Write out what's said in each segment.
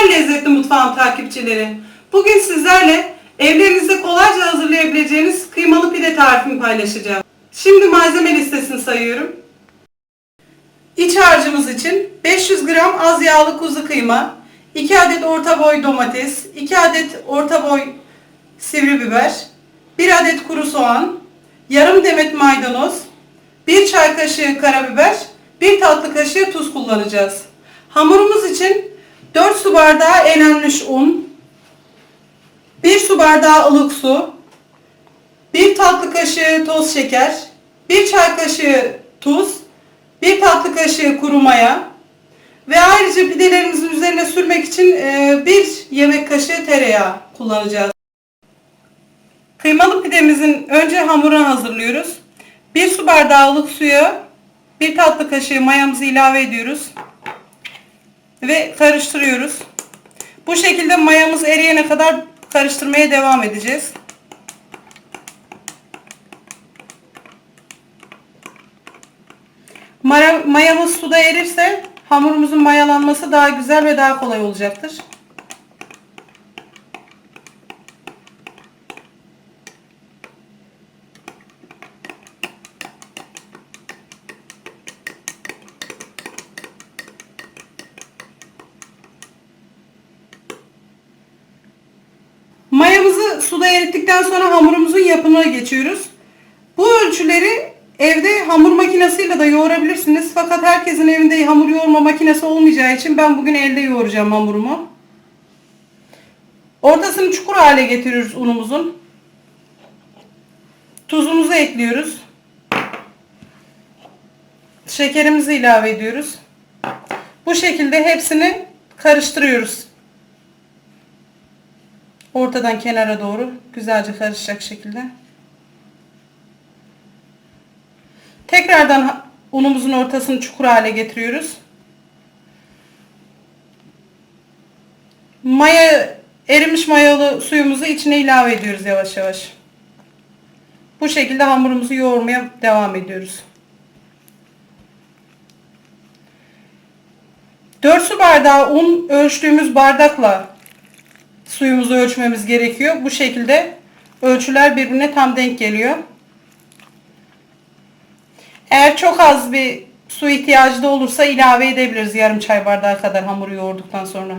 Merhabalar lezzetli mutfağım takipçileri. Bugün sizlerle evlerinizde kolayca hazırlayabileceğiniz kıymalı pide tarifimi paylaşacağım. Şimdi malzeme listesini sayıyorum. İç harcımız için 500 gram az yağlı kuzu kıyma, 2 adet orta boy domates, 2 adet orta boy sivri biber, 1 adet kuru soğan, yarım demet maydanoz, 1 çay kaşığı karabiber, 1 tatlı kaşığı tuz kullanacağız. Hamurumuz için 4 su bardağı elenmiş un, 1 su bardağı ılık su, 1 tatlı kaşığı toz şeker, 1 çay kaşığı tuz, 1 tatlı kaşığı kuru maya. Ve ayrıca pidelerimizin üzerine sürmek için 1 yemek kaşığı tereyağı kullanacağız. Kıymalı pidemizin önce hamurunu hazırlıyoruz. 1 su bardağı ılık suya 1 tatlı kaşığı mayamızı ilave ediyoruz ve karıştırıyoruz. Bu şekilde mayamız eriyene kadar karıştırmaya devam edeceğiz. Maya- Mayamız suda erirse hamurumuzun mayalanması daha güzel ve daha kolay olacaktır. Mayamızı suda erittikten sonra hamurumuzun yapımına geçiyoruz. Bu ölçüleri evde hamur makinesiyle de yoğurabilirsiniz. Fakat herkesin evinde hamur yoğurma makinesi olmayacağı için ben bugün elde yoğuracağım hamurumu. Ortasını çukur hale getiriyoruz unumuzun. Tuzumuzu ekliyoruz. Şekerimizi ilave ediyoruz. Bu şekilde hepsini karıştırıyoruz. Ortadan kenara doğru güzelce karışacak şekilde. Tekrardan unumuzun ortasını çukur hale getiriyoruz. Maya erimiş mayalı suyumuzu içine ilave ediyoruz yavaş yavaş. Bu şekilde hamurumuzu yoğurmaya devam ediyoruz. 4 su bardağı un ölçtüğümüz bardakla suyumuzu ölçmemiz gerekiyor. Bu şekilde ölçüler birbirine tam denk geliyor. Eğer çok az bir su ihtiyacı da olursa ilave edebiliriz yarım çay bardağı kadar hamuru yoğurduktan sonra.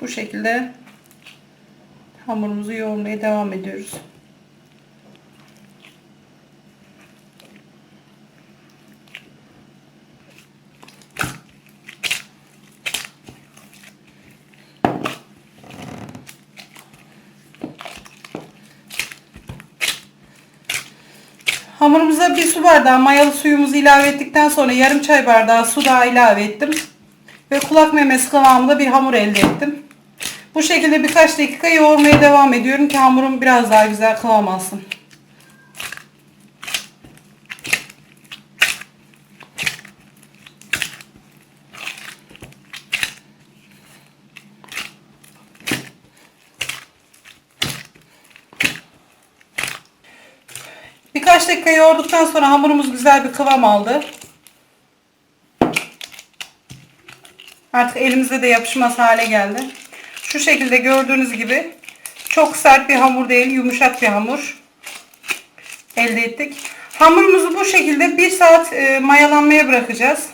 Bu şekilde hamurumuzu yoğurmaya devam ediyoruz. Hamurumuza bir su bardağı mayalı suyumuzu ilave ettikten sonra yarım çay bardağı su daha ilave ettim. Ve kulak memesi kıvamında bir hamur elde ettim. Bu şekilde birkaç dakika yoğurmaya devam ediyorum ki hamurum biraz daha güzel kıvam alsın. Birkaç dakika yoğurduktan sonra hamurumuz güzel bir kıvam aldı. Artık elimizde de yapışmaz hale geldi. Şu şekilde gördüğünüz gibi çok sert bir hamur değil, yumuşak bir hamur elde ettik. Hamurumuzu bu şekilde bir saat e, mayalanmaya bırakacağız.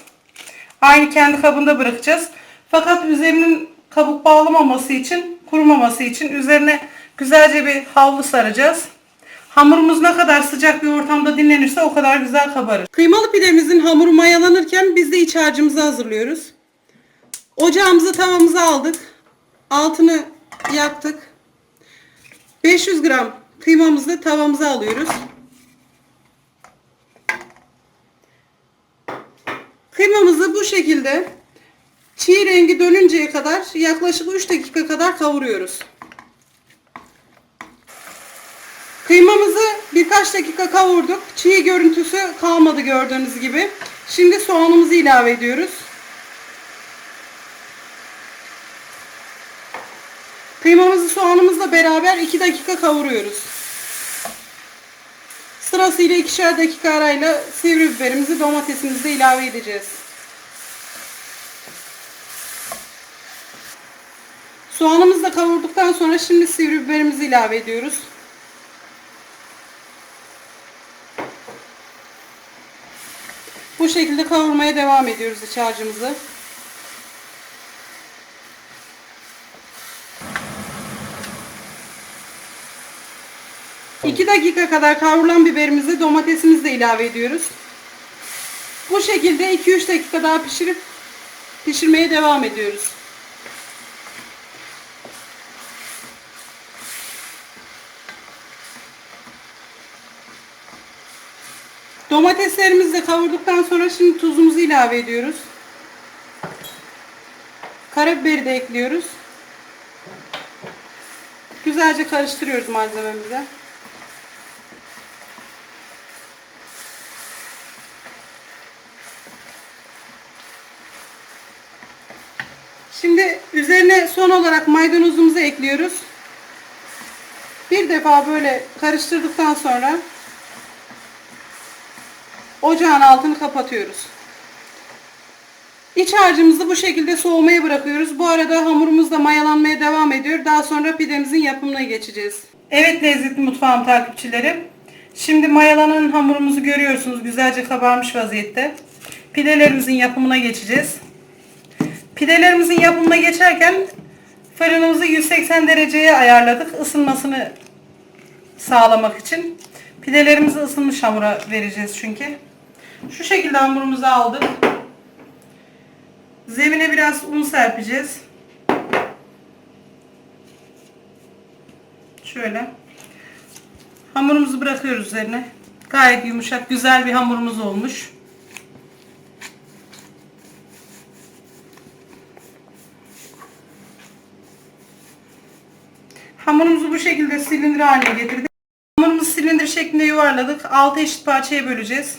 Aynı kendi kabında bırakacağız. Fakat üzerinin kabuk bağlamaması için, kurumaması için üzerine güzelce bir havlu saracağız. Hamurumuz ne kadar sıcak bir ortamda dinlenirse o kadar güzel kabarır. Kıymalı pidemizin hamuru mayalanırken biz de iç harcımızı hazırlıyoruz. Ocağımızı tavamızı aldık. Altını yaktık. 500 gram kıymamızı tavamıza alıyoruz. Kıymamızı bu şekilde çiğ rengi dönünceye kadar yaklaşık 3 dakika kadar kavuruyoruz. Kıymamızı birkaç dakika kavurduk. Çiğ görüntüsü kalmadı gördüğünüz gibi. Şimdi soğanımızı ilave ediyoruz. Kıymamızı soğanımızla beraber 2 dakika kavuruyoruz. Sırasıyla ikişer dakika arayla sivri biberimizi domatesimizi de ilave edeceğiz. Soğanımızı da kavurduktan sonra şimdi sivri biberimizi ilave ediyoruz. Bu şekilde kavurmaya devam ediyoruz iç harcımızı. İki dakika kadar kavrulan biberimizi domatesimizi de ilave ediyoruz. Bu şekilde 2-3 dakika daha pişirip pişirmeye devam ediyoruz. Domateslerimizi de kavurduktan sonra şimdi tuzumuzu ilave ediyoruz. Karabiberi de ekliyoruz. Güzelce karıştırıyoruz malzememizi. Şimdi üzerine son olarak maydanozumuzu ekliyoruz. Bir defa böyle karıştırdıktan sonra ocağın altını kapatıyoruz. İç harcımızı bu şekilde soğumaya bırakıyoruz. Bu arada hamurumuz da mayalanmaya devam ediyor. Daha sonra pidemizin yapımına geçeceğiz. Evet lezzetli mutfağım takipçileri. Şimdi mayalanan hamurumuzu görüyorsunuz. Güzelce kabarmış vaziyette. Pidelerimizin yapımına geçeceğiz. Pidelerimizin yapımına geçerken fırınımızı 180 dereceye ayarladık. Isınmasını sağlamak için. Pidelerimizi ısınmış hamura vereceğiz çünkü. Şu şekilde hamurumuzu aldık. Zemine biraz un serpeceğiz. Şöyle. Hamurumuzu bırakıyoruz üzerine. Gayet yumuşak, güzel bir hamurumuz olmuş. Hamurumuzu bu şekilde silindir haline getirdik. Hamurumuzu silindir şeklinde yuvarladık. 6 eşit parçaya böleceğiz.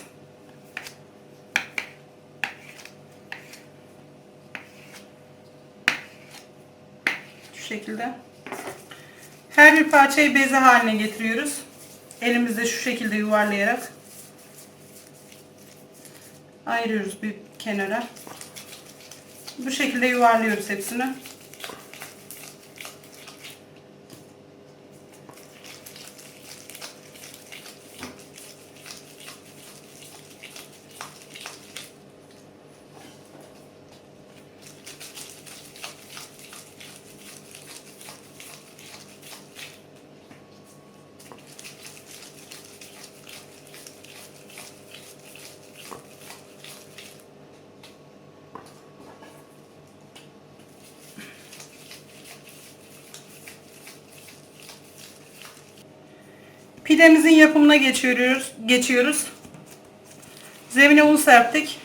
Şekilde. Her bir parçayı beze haline getiriyoruz. Elimizde şu şekilde yuvarlayarak ayırıyoruz bir kenara. Bu şekilde yuvarlıyoruz hepsini. Pidemizin yapımına geçiyoruz. Geçiyoruz. Zemine un serptik.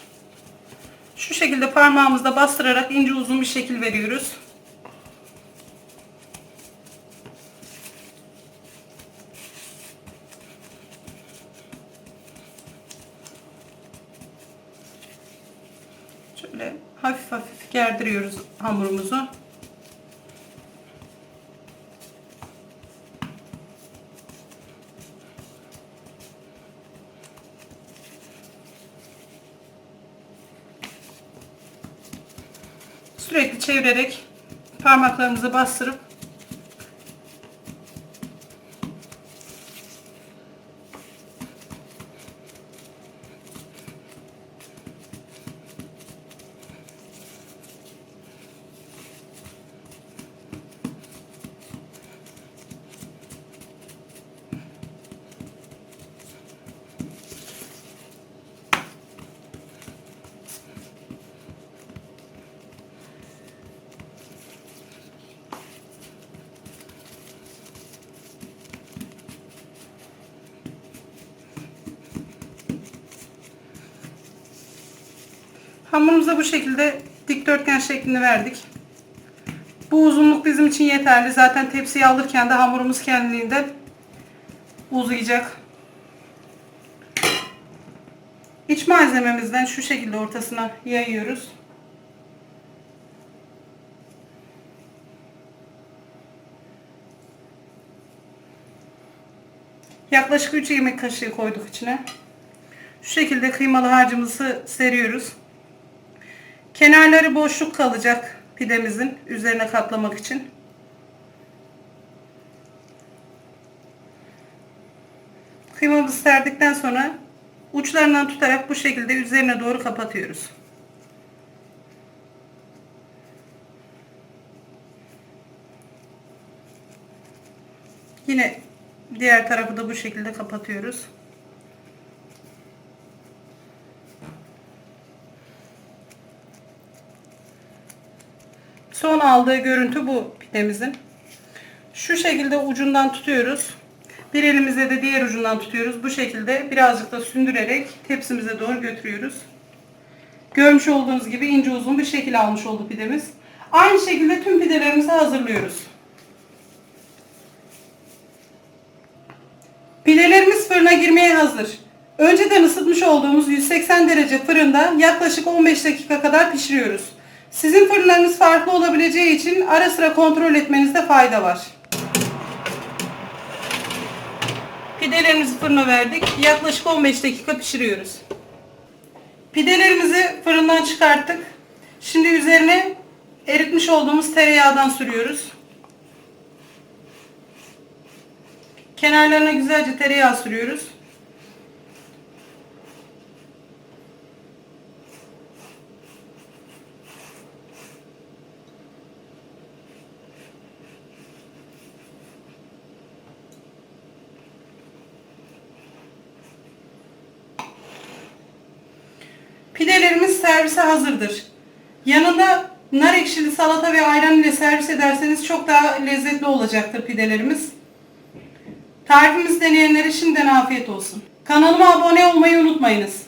Şu şekilde parmağımızla bastırarak ince uzun bir şekil veriyoruz. Şöyle hafif hafif gerdiriyoruz hamurumuzu. Çevirerek parmaklarımızı bastırıp Hamurumuza bu şekilde dikdörtgen şeklini verdik. Bu uzunluk bizim için yeterli. Zaten tepsiye alırken de hamurumuz kendiliğinden uzayacak. İç malzememizden şu şekilde ortasına yayıyoruz. Yaklaşık 3 yemek kaşığı koyduk içine. Şu şekilde kıymalı harcımızı seriyoruz. Kenarları boşluk kalacak pidemizin üzerine katlamak için. Kıymamızı serdikten sonra uçlarından tutarak bu şekilde üzerine doğru kapatıyoruz. Yine diğer tarafı da bu şekilde kapatıyoruz. Son aldığı görüntü bu pidemizin. Şu şekilde ucundan tutuyoruz. Bir elimizle de diğer ucundan tutuyoruz. Bu şekilde birazcık da sündürerek tepsimize doğru götürüyoruz. Görmüş olduğunuz gibi ince uzun bir şekil almış oldu pidemiz. Aynı şekilde tüm pidelerimizi hazırlıyoruz. Pidelerimiz fırına girmeye hazır. Önceden ısıtmış olduğumuz 180 derece fırında yaklaşık 15 dakika kadar pişiriyoruz. Sizin fırınlarınız farklı olabileceği için ara sıra kontrol etmenizde fayda var. Pidelerimizi fırına verdik. Yaklaşık 15 dakika pişiriyoruz. Pidelerimizi fırından çıkarttık. Şimdi üzerine eritmiş olduğumuz tereyağdan sürüyoruz. Kenarlarına güzelce tereyağı sürüyoruz. Pidelerimiz servise hazırdır. Yanında nar ekşili salata ve ayran ile servis ederseniz çok daha lezzetli olacaktır pidelerimiz. Tarifimizi deneyenlere şimdiden afiyet olsun. Kanalıma abone olmayı unutmayınız.